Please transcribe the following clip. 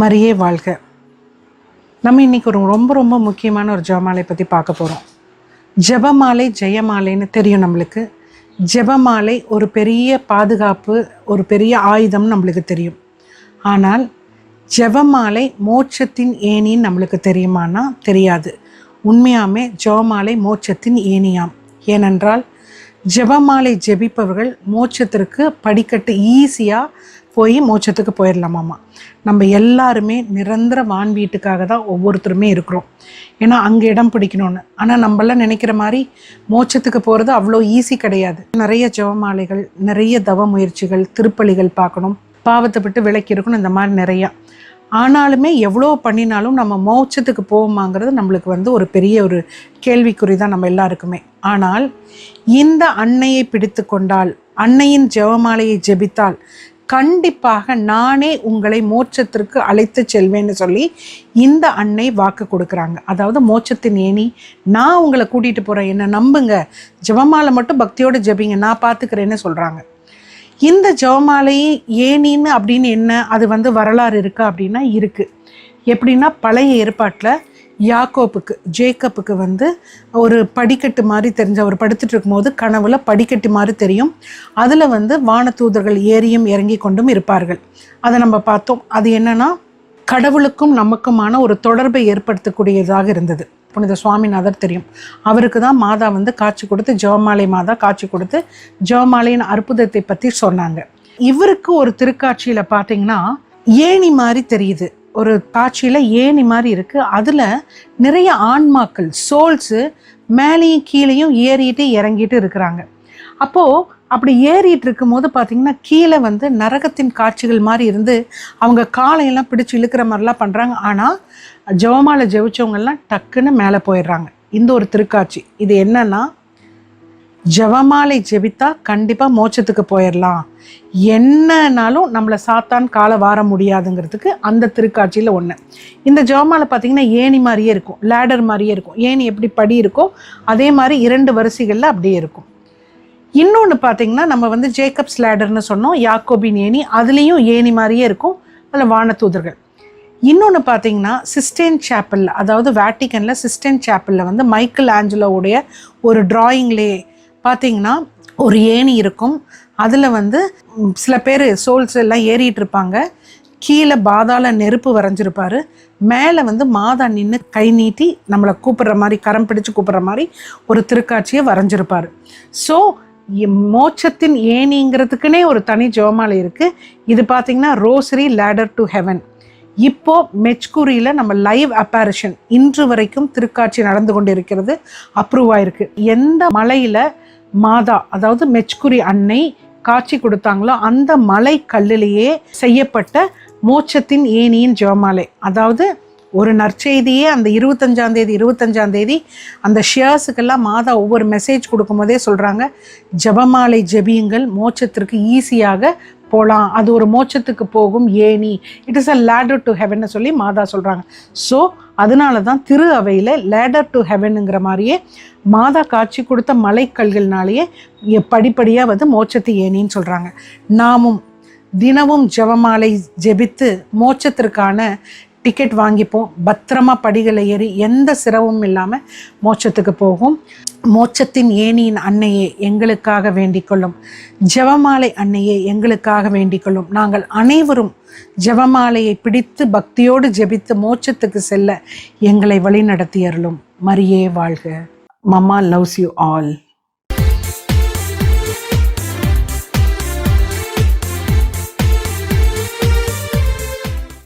மரியே வாழ்க. நம்ம இன்னைக்கு ஒரு ரொம்ப ரொம்ப முக்கியமான ஒரு ஜபமாலை பற்றி பார்க்க போகிறோம் ஜெபமாலை ஜெயமாலைன்னு தெரியும் நம்மளுக்கு. ஜபமாலை ஒரு பெரிய பாதுகாப்பு ஒரு பெரிய ஆயுதம் நம்மளுக்கு தெரியும். ஆனால் ஜபமாலை மோட்சத்தின் ஏணின்னு நம்மளுக்கு தெரியுமானா தெரியாது. உண்மையாமே ஜெபமாலை மோட்சத்தின் ஏணியாம். ஏனென்றால் ஜெபமாலை ஜெபிப்பவர்கள் மோட்சத்திற்கு படிக்கட்டு ஈஸியாக போய் மோட்சத்துக்கு போயிடலாமாம்மா நம்ம எல்லாருமே நிரந்தர வான் வீட்டுக்காக தான் ஒவ்வொருத்தருமே இருக்கிறோம். ஏன்னா அங்கே இடம் பிடிக்கணும்னு. ஆனால் நம்மளாம் நினைக்கிற மாதிரி மோட்சத்துக்கு போகிறது அவ்வளோ ஈஸி கிடையாது. நிறைய ஜெபமாலைகள் நிறைய தவ முயற்சிகள் திருப்பலிகள் பார்க்கணும். பாவத்தை விட்டு விலக்கி இருக்கணும் இந்த மாதிரி நிறையா. ஆனாலுமே எவ்வளோ பண்ணினாலும் நம்ம மோட்சத்துக்கு போவோமாங்கிறது நம்மளுக்கு வந்து ஒரு பெரிய ஒரு கேள்விக்குறி தான் நம்ம எல்லாருக்குமே. ஆனால் இந்த அன்னையை பிடித்து கொண்டால் அன்னையின் ஜெபமாலையை ஜெபித்தால் கண்டிப்பாக நானே உங்களை மோட்சத்திற்கு அழைத்து செல்வேன்னு சொல்லி இந்த அன்னை வாக்கு கொடுக்குறாங்க. அதாவது மோட்சத்தின் ஏணி நான் உங்களை கூட்டிகிட்டு போகிறேன் என்னை நம்புங்க. ஜெபமாலை மட்டும் பக்தியோடு ஜெபிங்க நான் பார்த்துக்கிறேன்னு சொல்கிறாங்க இந்த ஜெபமாலை ஏனின்னு அப்படின்னு என்ன? அது வந்து வரலாறு இருக்கா அப்படின்னா இருக்குது எப்படின்னா பழைய ஏற்பாட்டில் யாக்கோப்புக்கு ஜேக்கப்புக்கு வந்து ஒரு படிக்கட்டு மாதிரி தெரிஞ்ச அவர் படுத்துட்டு இருக்கும்போது கனவுல படிக்கட்டு மாதிரி தெரியும். அதில் வந்து வானத்தூதர்கள் ஏறியும் இறங்கி கொண்டும் இருப்பார்கள். அதை நம்ம பார்த்தோம். அது என்னன்னா கடவுளுக்கும் நமக்குமான ஒரு தொடர்பை ஏற்படுத்தக்கூடியதாக இருந்தது. புனித சுவாமிநாதர் தெரியும். அவருக்கு தான் மாதா வந்து காட்சி கொடுத்து ஜெவமாலை மாதா காட்சி கொடுத்து ஜெவமாலையின் அற்புதத்தை பற்றி சொன்னாங்க. இவருக்கு ஒரு திருக்காட்சியில் பார்த்தீங்கன்னா ஏணி மாதிரி தெரியுது. ஒரு காட்சியில் ஏணி மாதிரி இருக்குது அதில் நிறைய ஆன்மாக்கள் சோல்ஸு மேலேயும் கீழேயும் ஏறிட்டு இறங்கிட்டு இருக்கிறாங்க. அப்போது அப்படி ஏறிட்டு இருக்கும்போது பார்த்தீங்கன்னா கீழே வந்து நரகத்தின் காட்சிகள் மாதிரி இருந்து அவங்க காலையெல்லாம் பிடிச்சி இழுக்கிற மாதிரிலாம் பண்ணுறாங்க ஆனால் ஜெவமாலை ஜெபிச்சவங்கெல்லாம் டக்குன்னு மேலே போயிடுறாங்க. இந்த ஒரு திருக்காட்சி. இது என்னன்னா ஜவமாலை ஜெபித்தா கண்டிப்பாக மோட்சத்துக்கு போயிடலாம். என்னன்னாலும் நம்மளை சாத்தான் காலை வார முடியாதுங்கிறதுக்கு அந்த திருக்காட்சியில் ஒன்று இந்த ஜவமாலை பார்த்தீங்கன்னா ஏணி மாதிரியே இருக்கும். லேடர் மாதிரியே இருக்கும். ஏணி எப்படி படி இருக்கோ அதே மாதிரி இரண்டு வரிசைகளில் அப்படியே இருக்கும். இன்னொன்று பார்த்தீங்கன்னா நம்ம வந்து ஜேக்கப்ஸ் லேடர்னு சொன்னோம் யாக்கோபின் ஏணி அதுலேயும் ஏணி மாதிரியே இருக்கும் அதில் வானத்தூதர்கள் இன்னொன்று பார்த்தீங்கன்னா சிஸ்டேன் சேப்பலில் அதாவது வேட்டிக்கனில் சிஸ்டேன் சேப்பலில் வந்து மைக்கேல் ஆஞ்சலோவுடைய ஒரு டிராயிங்லே பார்த்தீங்கன்னா ஒரு ஏணி இருக்கும். அதில் வந்து சில பேர் சோல்ஸ் எல்லாம் ஏறிட்டு இருப்பாங்க. கீழே பாதாள நெருப்பு வரைஞ்சிருப்பார். மேலே வந்து மாதா நின்று கை நீட்டி நம்மளை கூப்பிட்ற மாதிரி கரம் பிடிச்சு கூப்பிட்ற மாதிரி ஒரு திருக்காட்சியை வரைஞ்சிருப்பாரு. ஸோ மோட்சத்தின் ஏணிங்கிறதுக்குனே ஒரு தனி ஜெபமாலை இருக்குது இது பார்த்திங்கன்னா ரோசரி லேடர் டு ஹெவன். இப்போது மெச்குரியில் நம்ம லைவ் அப்பாரிஷன் இன்று வரைக்கும் திருக்காட்சி நடந்து கொண்டு இருக்கிறது அப்ரூவ் ஆயிருக்கு. எந்த மலையில் மாதா அதாவது மெச்குரி அன்னை காட்சி கொடுத்தாங்களோ அந்த மலை கல்லிலேயே செய்யப்பட்ட மோட்சத்தின் ஏணியின் ஜோமாலை அதாவது ஒரு நற்செய்தியே அந்த இருபத்தஞ்சாம் தேதி இருபத்தஞ்சாம் தேதி அந்த ஷியர்ஸுக்கெல்லாம் மாதா ஒவ்வொரு மெசேஜ் கொடுக்கும்போதே சொல்கிறாங்க ஜபமாலை ஜெபியுங்கள் மோட்சத்திற்கு ஈஸியாக போகலாம் அது ஒரு மோட்சத்துக்கு போகும் ஏணி it is a ladder to ஹெவன்னு சொல்லி மாதா சொல்கிறாங்க ஸோ அதனால தான் திரு அவையில் லேடர் டு ஹெவனுங்கிற மாதிரியே மாதா காட்சி கொடுத்த மலைக்கல்கள்னாலேயே படிப்படியாக வந்து மோட்சத்து ஏணின்னு சொல்கிறாங்க நாமும் தினமும் ஜெபமாலை ஜெபித்து மோட்சத்திற்கான டிக்கெட் வாங்கிப்போம். பத்திரமா படிகளை ஏறி எந்த சிரமமும் இல்லாமல் மோட்சத்துக்கு போகும். மோட்சத்தின் ஏணியின் அன்னையே எங்களுக்காக வேண்டிக்கொள்ளும். ஜெவமாலை அன்னையே எங்களுக்காக வேண்டிக்கொள்ளும். நாங்கள் அனைவரும் ஜெவமாலையை பிடித்து பக்தியோடு ஜெபித்து மோட்சத்துக்கு செல்ல எங்களை வழிநடத்தி மரியே வாழ்க. Mamma loves you all